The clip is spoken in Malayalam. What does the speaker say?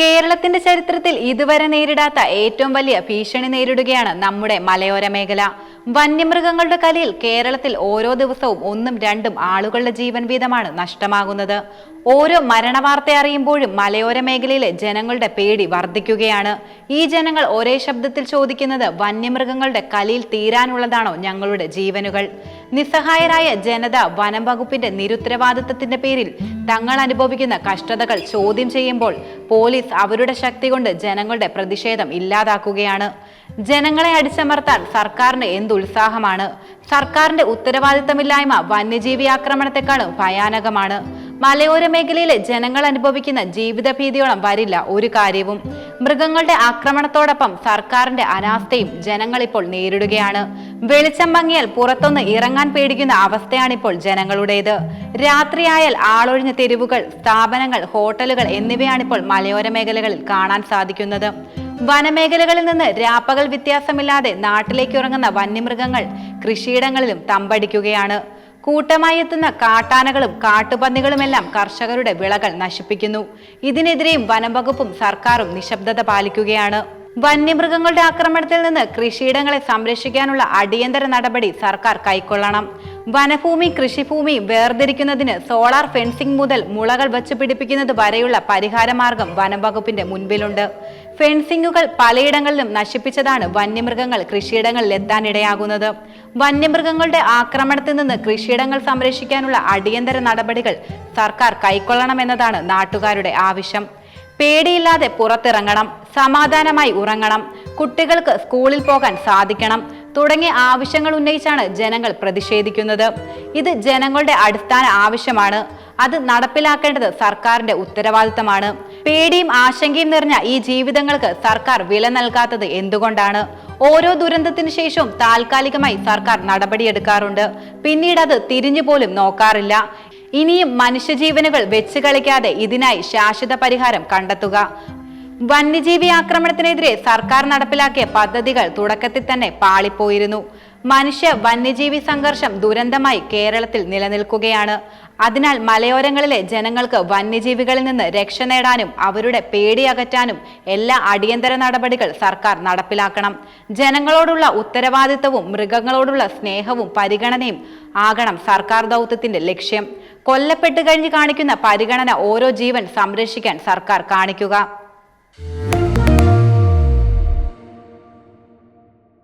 കേരളത്തിന്റെ ചരിത്രത്തിൽ ഇതുവരെ നേരിടാത്ത ഏറ്റവും വലിയ ഭീഷണി നേരിടുകയാണ് നമ്മുടെ മലയോര മേഖല. വന്യമൃഗങ്ങളുടെ കലിയിൽ കേരളത്തിൽ ഓരോ ദിവസവും ഒന്നും രണ്ടും ആളുകളുടെ ജീവൻ വീതമാണ് നഷ്ടമാകുന്നത്. ഓരോ മരണവാർത്ത അറിയുമ്പോഴും മലയോര മേഖലയിലെ ജനങ്ങളുടെ പേടി വർദ്ധിക്കുകയാണ്. ഈ ജനങ്ങൾ ഒരേ ശബ്ദത്തിൽ ചോദിക്കുന്നത് വന്യമൃഗങ്ങളുടെ കലിയിൽ തീരാനുള്ളതാണോ ഞങ്ങളുടെ ജീവനുകൾ? നിസ്സഹായരായ ജനത വനം വകുപ്പിന്റെ നിരുത്തരവാദിത്തത്തിന്റെ പേരിൽ തങ്ങൾ അനുഭവിക്കുന്ന കഷ്ടതകൾ ചോദ്യം ചെയ്യുമ്പോൾ പോലീസ് അവരുടെ ശക്തി കൊണ്ട് ജനങ്ങളുടെ പ്രതിഷേധം ഇല്ലാതാക്കുകയാണ്. ജനങ്ങളെ അടിച്ചമർത്താൻ സർക്കാരിന് എന്തുത്സാഹമാണ്. സർക്കാരിന്റെ ഉത്തരവാദിത്തമില്ലായ്മ വന്യജീവി ആക്രമണത്തെക്കാളും ഭയാനകമാണ്. മലയോര മേഖലയിലെ ജനങ്ങൾ അനുഭവിക്കുന്ന ജീവിത ഭീതിയോളം വരില്ല ഒരു കാര്യവും. മൃഗങ്ങളുടെ ആക്രമണത്തോടൊപ്പം സർക്കാരിന്റെ അനാസ്ഥയും ജനങ്ങൾ ഇപ്പോൾ നേരിടുകയാണ്. വെളിച്ചം മങ്ങിയാൽ പുറത്തൊന്ന് ഇറങ്ങാൻ പേടിക്കുന്ന അവസ്ഥയാണിപ്പോൾ ജനങ്ങളുടേത്. രാത്രിയായാൽ ആളൊഴിഞ്ഞ തെരുവുകൾ സ്ഥാപനങ്ങൾ ഹോട്ടലുകൾ എന്നിവയാണിപ്പോൾ മലയോര മേഖലകളിൽ കാണാൻ സാധിക്കുന്നത്. വനമേഖലകളിൽ നിന്ന് രാപ്പകൽ വ്യത്യാസമില്ലാതെ നാട്ടിലേക്ക് ഇറങ്ങുന്ന വന്യമൃഗങ്ങൾ കൃഷിയിടങ്ങളിലും തമ്പടിക്കുകയാണ്. കൂട്ടമായി എത്തുന്ന കാട്ടാനകളും കാട്ടുപന്നികളുമെല്ലാം കർഷകരുടെ വിളകൾ നശിപ്പിക്കുന്നു. ഇതിനെതിരെയും വനംവകുപ്പും സർക്കാരും നിശബ്ദത പാലിക്കുകയാണ്. വന്യമൃഗങ്ങളുടെ ആക്രമണത്തിൽ നിന്ന് കൃഷിയിടങ്ങളെ സംരക്ഷിക്കാനുള്ള അടിയന്തര നടപടി സർക്കാർ കൈക്കൊള്ളണം. വനഭൂമി കൃഷിഭൂമി വേർതിരിക്കുന്നതിന് സോളാർ ഫെൻസിംഗ് മുതൽ മുളകൾ വച്ചു പിടിപ്പിക്കുന്നത് വരെയുള്ള പരിഹാരമാർഗം വനംവകുപ്പിന്റെ മുൻപിലുണ്ട്. ഫെൻസിങ്ങുകൾ പലയിടങ്ങളിലും നശിപ്പിച്ചതാണ് വന്യമൃഗങ്ങൾ കൃഷിയിടങ്ങളിൽ എത്താനിടയാകുന്നത്. വന്യമൃഗങ്ങളുടെ ആക്രമണത്തിൽ നിന്ന് കൃഷിയിടങ്ങൾ സംരക്ഷിക്കാനുള്ള അടിയന്തര നടപടികൾ സർക്കാർ കൈക്കൊള്ളണമെന്നതാണ് നാട്ടുകാരുടെ ആവശ്യം. പേടിയില്ലാതെ പുറത്തിറങ്ങണം സമാധാനമായി ഉറങ്ങണം കുട്ടികൾക്ക് സ്കൂളിൽ പോകാൻ സാധിക്കണം തുടങ്ങിയ ആവശ്യങ്ങൾ ഉന്നയിച്ചാണ് ജനങ്ങൾ പ്രതിഷേധിക്കുന്നത്. ഇത് ജനങ്ങളുടെ അടിസ്ഥാന ആവശ്യമാണ്. അത് നടപ്പിലാക്കേണ്ടത് സർക്കാരിന്റെ ഉത്തരവാദിത്തമാണ്. പേടിയും ആശങ്കയും നിറഞ്ഞ ഈ ജീവിതങ്ങൾക്ക് സർക്കാർ വില നൽകാത്തത് എന്തുകൊണ്ടാണ്? ഓരോ ദുരന്തത്തിന് ശേഷവും താൽക്കാലികമായി സർക്കാർ നടപടിയെടുക്കാറുണ്ട്. പിന്നീട് അത് തിരിഞ്ഞു പോലും നോക്കാറില്ല. ഇനിയും മനുഷ്യജീവനുകൾ വെച്ച് കളിക്കാതെ ഇതിനായി ശാശ്വത പരിഹാരം കണ്ടെത്തുക. വന്യജീവി ആക്രമണത്തിനെതിരെ സർക്കാർ നടപ്പിലാക്കിയ പദ്ധതികൾ തുടക്കത്തിൽ തന്നെ പാളിപ്പോയിരുന്നു. മനുഷ്യ വന്യജീവി സംഘർഷം ദുരന്തമായി കേരളത്തിൽ നിലനിൽക്കുകയാണ്. അതിനാൽ മലയോരങ്ങളിലെ ജനങ്ങൾക്ക് വന്യജീവികളിൽ നിന്ന് രക്ഷ നേടാനും അവരുടെ പേടി അകറ്റാനും എല്ലാ അടിയന്തര നടപടികൾ സർക്കാർ നടപ്പിലാക്കണം. ജനങ്ങളോടുള്ള ഉത്തരവാദിത്തവും മൃഗങ്ങളോടുള്ള സ്നേഹവും പരിഗണനയും ആകണം സർക്കാർ ദൗത്യത്തിന്റെ ലക്ഷ്യം. കൊല്ലപ്പെട്ട് കഴിഞ്ഞ് കാണിക്കുന്ന പരിഗണന ഓരോ ജീവൻ സംരക്ഷിക്കാൻ സർക്കാർ കാണിക്കുക.